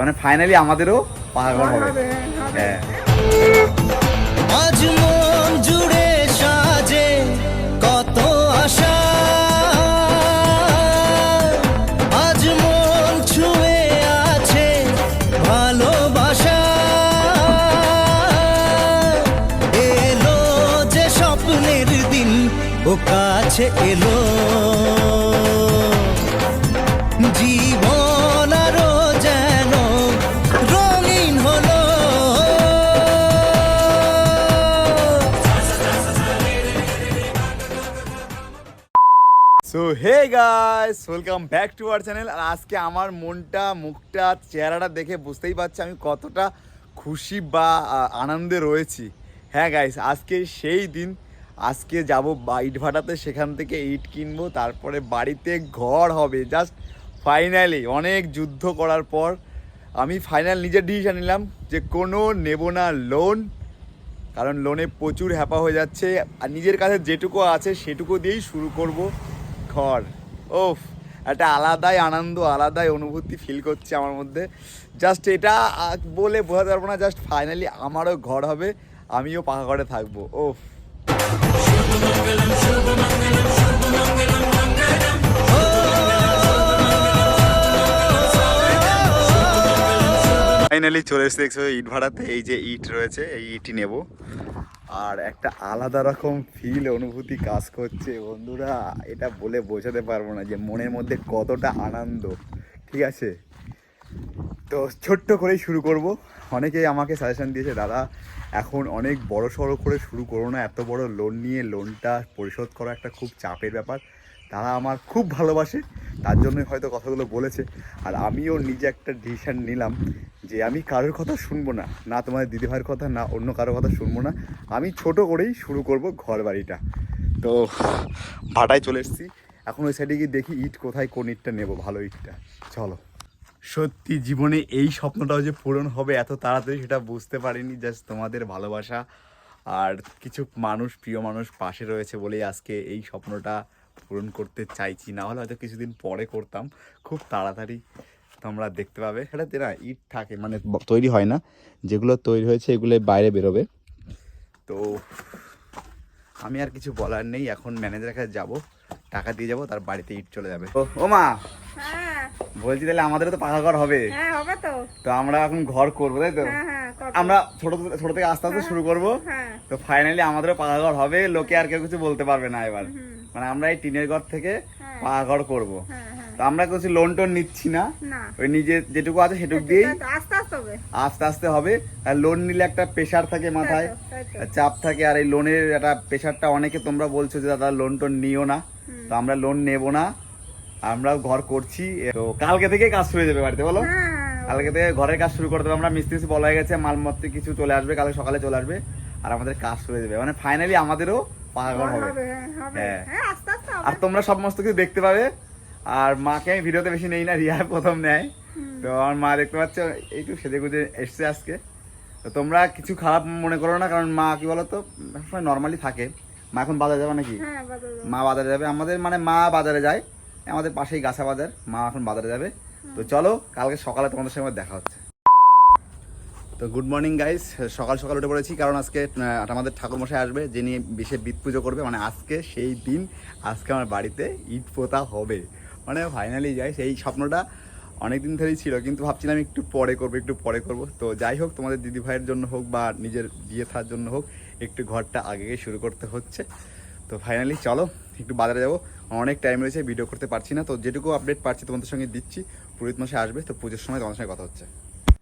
মানে ফাইনালি আমাদেরও পাহাড় হবে। হ্যাঁ। আজ মন জুড়ে সাজে কত আশা। আজ মন ছুঁয়ে আছে ভালোবাসা। এলো যে স্বপ্নের দিন ও কাছে এলো। So hey guys welcome back to our channel আর আজকে আমার মনটা, মুখটা, চেহারাটা দেখে বুঝতেই পারছি আমি কতটা খুশি বা আনন্দে রয়েছি। হ্যাঁ গাইস আজকে সেই দিন, আজকে যাব ইট ভাটাতে সেখান থেকে ইট কিনবো, তারপরে বাড়িতে ঘর হবে। জাস্ট ফাইনালি অনেক যুদ্ধ করার পর আমি ফাইনাল নিজের ডিসিশন নিলাম যে কোনো নেব না লোন কারণ লোনে প্রচুর হ্যাপা হয়ে যাচ্ছে। আর নিজের কাছে যেটুকু আছে, সেটুকু দিয়েই শুরু করব। ঘর। ওফ একটা আলাদাই আনন্দ, আলাদাই অনুভূতি ফিল করছে আমার মধ্যে। জাস্ট এটা বলে বোঝাতে পারব না জাস্ট ফাইনালি আমারও ঘর হবে, আমিও পাকা ঘরে থাকব। ওফ ফাইনালি চলে এসেছে ইট ভাড়াতে এই যে ইট রয়েছে, এই ইটই নেব। আর একটা আলাদা রকম ফিল অনুভূতি কাজ করছে বন্ধুরা। এটা বলে বোঝাতে পারব না যে মনের মধ্যে কতটা আনন্দ। ঠিক আছে? তো ছোট্ট করেই শুরু করব। অনেকেই আমাকে সাজেশন দিয়েছে, দাদা, এখন অনেক বড় সড়ো করে শুরু করো না। এত বড় লোন নিয়ে লোনটা পরিশোধ করা একটা খুব চাপের ব্যাপার। তারা আমার খুব ভালোবাসে, তার জন্যই হয়তো কথাগুলো বলেছে। আর আমিও নিজে একটা ডিসিশন নিলাম যে আমি কারোর কথা শুনব না। না তোমাদের দিদিভাইয়ের কথা, না অন্য কারোর কথা শুনব না। আমি ছোট করেই শুরু করব ঘর বাড়িটা তো ভাটায় চলে এসেছি। এখন ওই সাইডে গিয়ে দেখি ইট কোথায়, কোন ইটটা নেব? ভালো ইটটা। চলো। সত্যি জীবনে এই স্বপ্নটাও যে পূরণ হবে এত তাড়াতাড়ি সেটা বুঝতে পারিনি জাস্ট তোমাদের ভালোবাসা। আর কিছু মানুষ, প্রিয় মানুষ পাশে রয়েছে বলেই আজকে এই স্বপ্নটা পূরণ করতে চাইছি। না হলে হয়তো কিছুদিন পরে করতাম। খুব তাড়াতাড়ি তোমরা দেখতে পাবে। সেটাতে না, ইট থাকে মানে তৈরি হয় না। যেগুলো তৈরি হয়েছে এগুলো বাইরে বেরোবে। তো আমি আর কিছু বলার নেই। এখন ম্যানেজারের কাছে যাব, টাকা দিয়ে যাব, তার বাড়িতে ইট চলে যাবে। ও মা হ্যাঁ। বলছি তাহলে আমাদেরও তো পাকা ঘর হবে। হ্যাঁ হবে তো। তো আমরা এখন ঘর করব তাই তো? হ্যাঁ হ্যাঁ। আমরা ছোট ছোট থেকে আস্তে আস্তে শুরু করব। তো ফাইনালি আমাদেরও পাকা ঘর হবে লোকে আর কেউ কিছু বলতে পারবে না এবার। মানে আমরা এই টিনের ঘর থেকে। পাকা ঘর করব। তো আমরা কিছু লোন টোন নিচ্ছি না। ওই নিজে যেটুকু আছে সেটুকু দিয়েই আস্তে আস্তে হবে। আস্তে আস্তে হবে। আর লোন নিলে একটা প্রেশার থাকে মাথায়। চাপ থাকে। আর এই লোনের একটা প্রেশারটা অনেকে তোমরা বলছো যে দাদা লোন টোন নিও না। তো আমরা লোন নেব না। আমরাও ঘর করছি তো কালকে থেকে কাজ শুরু হয়ে যাবে বাড়িতে বলো? হ্যাঁ। কালকে থেকে ঘরের কাজ শুরু করতে হবে আমরা মিস্ত্রি বলা হয়ে গেছে মালমত্র কিছু চলে আসবে কালকে সকালে চলে আসবে আর আমাদের কাজ শুরু হয়ে যাবে। মানে ফাইনালি আমাদেরও পাকা ঘর হবে। হ্যাঁ। হ্যাঁ। আর তোমরা সমস্ত কিছু দেখতে পাবে। আর মাকে আমি ভিডিওতে বেশি নেই না রিয়া প্রথম নেয়। তো আমার মা দেখতে পাচ্ছ এইটু সেজে গুজে এসছে আজকে। তো তোমরা কিছু খারাপ মনে করো না কারণ মা কি বলতো সবসময় নর্মালি থাকে। মা এখন বাজারে যাবে নাকি? হ্যাঁ মা বাজারে যাবে। আমাদের মানে মা বাজারে যায়। আমাদের পাশেই গাছা বাজার, মা এখন বাজারে যাবে। তো চলো, কালকে সকালে তোমাদের সঙ্গে দেখা হচ্ছে। তো গুড মর্নিং গাইস সকাল সকাল উঠে পড়েছি, কারণ আজকে আমাদের ঠাকুরমশাই আসবে, যিনি বিশেষ বিদ পুজো করবে। মানে আজকে সেই দিন, আজকে আমার বাড়িতে ইট পোতা হবে। মানে ফাইনালি যাই সেই স্বপ্নটা অনেক দিন ধরেই ছিল, কিন্তু ভাবছিলাম একটু পরে করব, একটু পরে করব। তো যাই হোক, তোমাদের দিদি ভাইয়ের জন্য হোক বা নিজের বিয়ে থার জন্য হোক, একটু ঘরটা আগে শুরু করতে হচ্ছে। তো ফাইনালি চলো, একটু বাজারে যাব। অনেক টাইম রয়েছে ভিডিও করতে পারছি না, তো যেটুকু আপডেট পারছি তোমাদের সঙ্গে দিচ্ছি। পুরোহিত মাসে আসবে, তো পুজোর সময় তোমাদের সঙ্গে কথা হচ্ছে।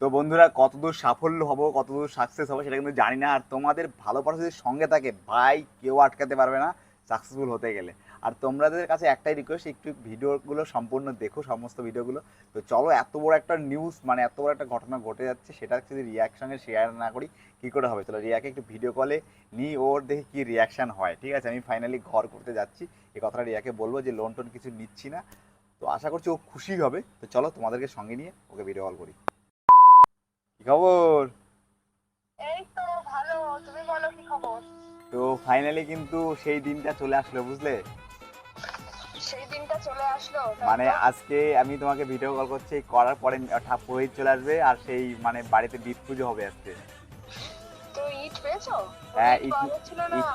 তো বন্ধুরা, কতদূর সাফল্য হব, কতদূর সাকসেস হব সেটা কিন্তু জানি না, আর তোমাদের ভালো যদি সঙ্গে থাকে, ভাই, কেউ আটকাতে পারবে না সাকসেসফুল হতে গেলে। আর তোমাদের কাছে একটাই রিকোয়েস্ট একটু ভিডিওগুলো সম্পূর্ণ দেখো সমস্ত ভিডিওগুলো। তো চলো এত বড় একটা নিউজ মানে এত বড় একটা ঘটনা ঘটে যাচ্ছে সেটা যদি রিয়ার সঙ্গে শেয়ার না করি কি করে হবে? চলো রিয়াকে একটু ভিডিও কলে নিই ওর দেখি কি রিয়াকশন হয় ঠিক আছে? আমি ফাইনালি ঘর করতে যাচ্ছি। এই কথাটা রিয়াকে বলব যে লোন টোন কিছু নিচ্ছি না। তো আশা করছি ও খুশি হবে। তো চলো তোমাদেরকে সঙ্গে নিয়ে ওকে ভিডিও কল করি। কি খবর? এই তো ভালো। তুমি বলো কি খবর? তো ফাইনালি কিন্তু সেই দিনটা চলে আসলো বুঝলে? চলে আসলো মানে আজকে আমি তোমাকে ভিডিও কল করছি করার পরে ঠা- পুরোহিত চলে আসবে আর সেই মানে বাড়িতে দীপ পুজো হবে আজকে। তো ইট পেয়েছ? হ্যাঁ ইট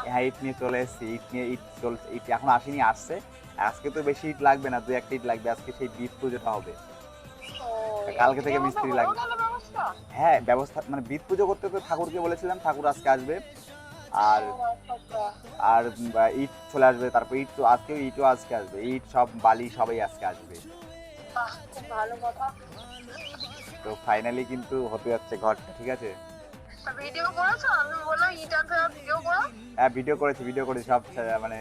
হ্যাঁ ইট নিয়ে চলে এসেছি ইট নিয়ে ইট চলছে ইট এখন আসেনি আসছে। আজকে তো বেশি ইট লাগবে না দু একটা ইট লাগবে আজকে সেই পুজোটা হবে। কালকে থেকে মিস্ত্রি লাগবে। হ্যাঁ ব্যবস্থা মানে পুজো করতে তো ঠাকুরকে বলেছিলাম ঠাকুর আজকে আসবে। আর। আর ইট চলে আসবে তারপর ইট তো আজকেও ইটও আজকে আসবে ইট সব বালি সবাই আজকে আসবে। ভালো কথা। তো ফাইনালি কিন্তু হতে যাচ্ছে ঘরটা ঠিক আছে? ভিডিও করেছ? আমি বললাম ইট ভিডিও করো। হ্যাঁ ভিডিও করেছি ভিডিও করেছি সব মানে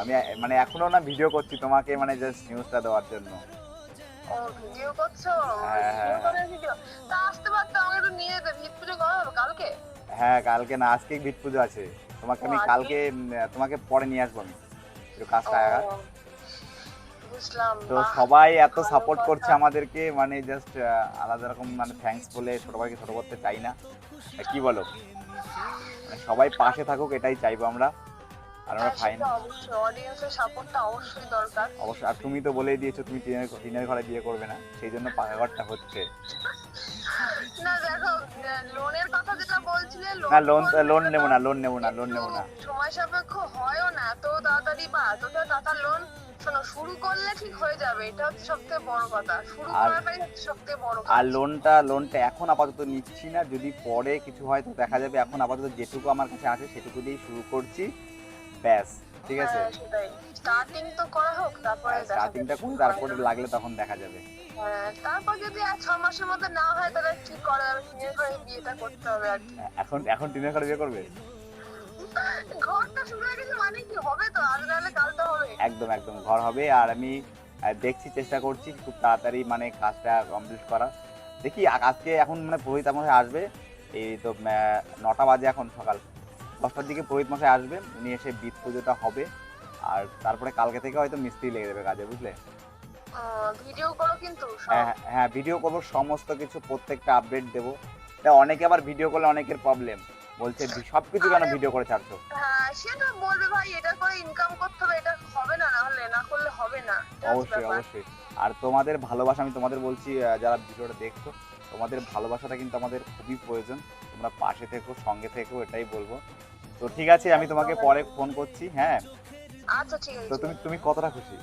আমি মানে এখনও না ভিডিও করছি তোমাকে মানে জাস্ট নিউজটা দেওয়ার জন্য। ও ভিডিও করছ? হ্যাঁ, হ্যাঁ, ভিডিও করে ভিডিও তা আসতে পারতো আমাকে একটু নিয়ে যেতে ভিত পুজো করা হবে কালকে? হ্যাঁ কালকে না আজকে ভিট পুজো আছে। তোমাকে আমি কালকে তোমাকে পরে নিয়ে আসব আমি। একটু কাজটা আগা তো সবাই এত সাপোর্ট করছে আমাদেরকে মানে জাস্ট আলাদা রকম মানে থ্যাঙ্কস বলে ছোট ভাইকে ছোট করতে চাই না। কি বলো? মানে সবাই পাশে থাকুক এটাই চাইব আমরা। আর আমরা হ্যাঁ, ফাইন অডিয়েন্সের সাপোর্টটা অবশ্যই দরকার। অবশ্যই আর তুমি তো বলেই দিয়েছ তুমি টিনের টিনের ঘরে বিয়ে করবে না। সেই জন্য পাকা ঘরটা হচ্ছে। না দেখো লোনের কথা যেটা বলছিলে না লোন লোন নেব না লোন নেব না লোন নেব না। সময় সাপেক্ষ হয়ও না এত তাড়াতাড়ি বা এত টাকা লোন শোনো শুরু করলে ঠিক হয়ে যাবে এটা হচ্ছে সবথেকে বড় কথা। শুরু করাটাই হচ্ছে সবথেকে বড় আর লোনটা লোনটা এখন আপাতত নিচ্ছি না যদি পরে কিছু হয় তো দেখা যাবে এখন আপাতত যেটুকু আমার কাছে আছে সেটুকু দিয়েই শুরু করছি। ব্যাস। ঠিক আছে? হ্যাঁ, স্টার্টিং তো করা হোক তারপরে স্টার্টিংটা যাবে। করি তারপরে লাগলে তখন দেখা যাবে। হ্যাঁ, তারপর যদি আর ছ মাসের মধ্যে না হয় তাহলে কি করা যাবে বিয়েটা করতে হবে আর এখন এখন টিনের ঘরে বিয়ে করবে? ঘরটা শুরু হয়ে গেছে মানে কি হবে তো? আজ নাহলে কাল তো হবে। একদম একদম ঘর হবে। আর আমি দেখছি চেষ্টা করছি খুব তাড়াতাড়ি মানে কাজটা কমপ্লিট করা দেখি আজকে এখন মানে পুরোহিত মশাই আসবে। এই তো নটা বাজে এখন সকাল। দশটার দিকে পুরোহিত মশাই আসবে উনি এসে বিদ পুজোটা হবে। আর তারপরে কালকে থেকে হয়তো মিস্ত্রি লেগে যাবে কাজে বুঝলে? ভিডিও করো কিন্তু হ্যাঁ হ্যাঁ, হ্যাঁ ভিডিও করব সমস্ত কিছু প্রত্যেকটা আপডেট দেবো। তা অনেকে আবার ভিডিও করলে অনেকের প্রবলেম বলছে সব কিছু কেন ভিডিও করে ছাড়ছো? হ্যাঁ সেটা বলবে ভাই এটা করে ইনকাম করতে হবে এটা হবে না না হলে না করলে হবে না। অবশ্যই অবশ্যই। আর তোমাদের ভালোবাসা আমি তোমাদের বলছি যারা ভিডিওটা দেখছ তোমাদের ভালোবাসাটা কিন্তু আমাদের খুবই প্রয়োজন। তোমরা পাশে থেকো সঙ্গে থেকো এটাই বলব। তো ঠিক আছে আমি তোমাকে পরে ফোন করছি হ্যাঁ? আচ্ছা ঠিক আছে। তো তুমি তুমি কতটা খুশি?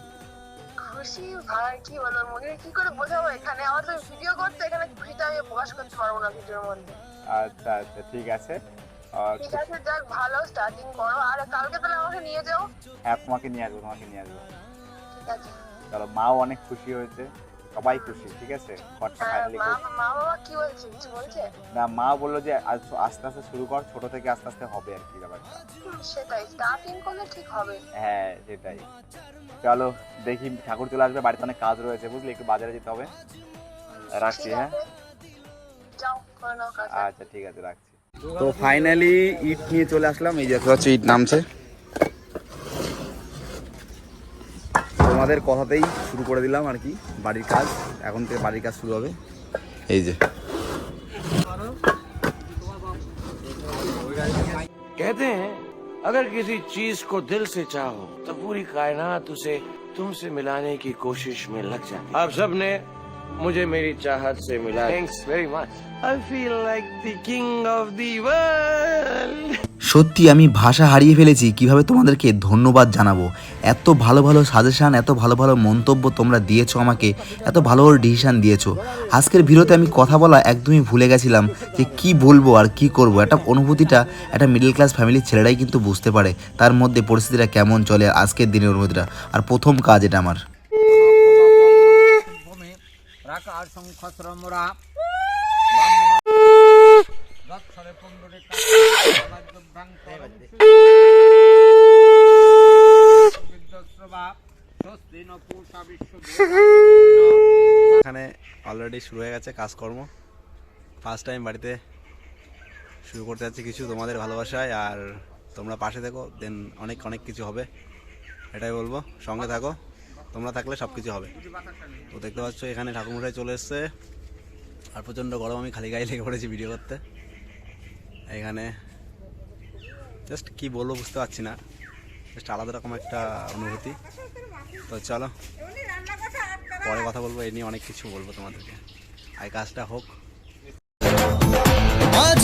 খুশি ভাই কি বলব মনে কি করে বোঝাবো এখানে? আমার তো ভিডিও করতে এখানে খুশিটা আমি প্রকাশ করতে পারব না ভিডিওর মধ্যে। আচ্ছা আচ্ছা ঠিক আছে। ঠিক আছে যাক ভালো স্টার্টিং করো। আর কালকে তাহলে আমাকে নিয়ে যাও। হ্যাঁ তোমাকে নিয়ে আসব তোমাকে নিয়ে আসব। ঠিক আছে। চলো মাও অনেক খুশি হয়েছে। সবাই খুশি ঠিক আছে? ঘরটা হ্যাঁ ফাইনালি মা মা বাবা কি বলছে কিছু বলছে? না মা বলল যে আস্তে আস্তে শুরু কর ছোট থেকে আস্তে আস্তে হবে আর কি ব্যাপারটা। সেটাই স্টার্টিং করলে ঠিক হবে। হ্যাঁ সেটাই। চলো দেখি ঠাকুর চলে আসবে বাড়িতে অনেক কাজ রয়েছে বুঝলি? একটু বাজারে যেতে হবে। রাখছি হ্যাঁ? আচ্ছা ঠিক আছে রাখছি। তো ফাইনালি ইট নিয়ে চলে আসলাম এই যে হচ্ছে ইট নামছে। তোমাদের কথাতেই শুরু করে দিলাম আর কি বাড়ির কাজ এখন থেকে বাড়ির কাজ শুরু হবে এই যে कहते हैं अगर किसी चीज को दिल से चाहो तो पूरी कायनात उसे तुमसे मिलाने की कोशिश में लग जाती है। आप सब ने मुझे मेरी चाहत से मिला thanks very much I feel like the king of the world সত্যি আমি ভাষা হারিয়ে ফেলেছি, কীভাবে তোমাদেরকে ধন্যবাদ জানাব? এত ভালো ভালো সাজেশান এত ভালো ভালো মন্তব্য তোমরা দিয়েছ আমাকে, এত ভালো ভালো ডিসিশান দিয়েছ। আজকের ভিডিওতে আমি কথা বলা একদমই ভুলে গেছিলাম যে কি বলব আর কি করব। একটা অনুভূতিটা একটা মিডল ক্লাস ফ্যামিলির ছেলেরাই কিন্তু বুঝতে পারে, তার মধ্যে পরিস্থিতিটা কেমন চলে আজকের দিনের অনুভূতিটা। আর প্রথম কাজ এটা আমার। এখানে অলরেডি শুরু হয়ে গেছে কাজকর্ম। ফার্স্ট টাইম বাড়িতে শুরু করতে যাচ্ছি কিছু তোমাদের ভালোবাসায় আর তোমরা পাশে থেকো দেন অনেক অনেক কিছু হবে। এটাই বলব সঙ্গে থাকো। তোমরা থাকলে সব কিছু হবে। তো দেখতে পাচ্ছ এখানে ঠাকুরমশাই চলে এসছে। আর প্রচণ্ড গরম আমি খালি গায়ে লেগে পড়েছি ভিডিও করতে। এখানে জাস্ট কি বলব বুঝতে পারছি না। জাস্ট আলাদা রকম একটা অনুভূতি। তো চলো, পরে কথা বলব, এ নিয়ে অনেক কিছু বলব তোমাদেরকে। আর কাজটা হোক। আজ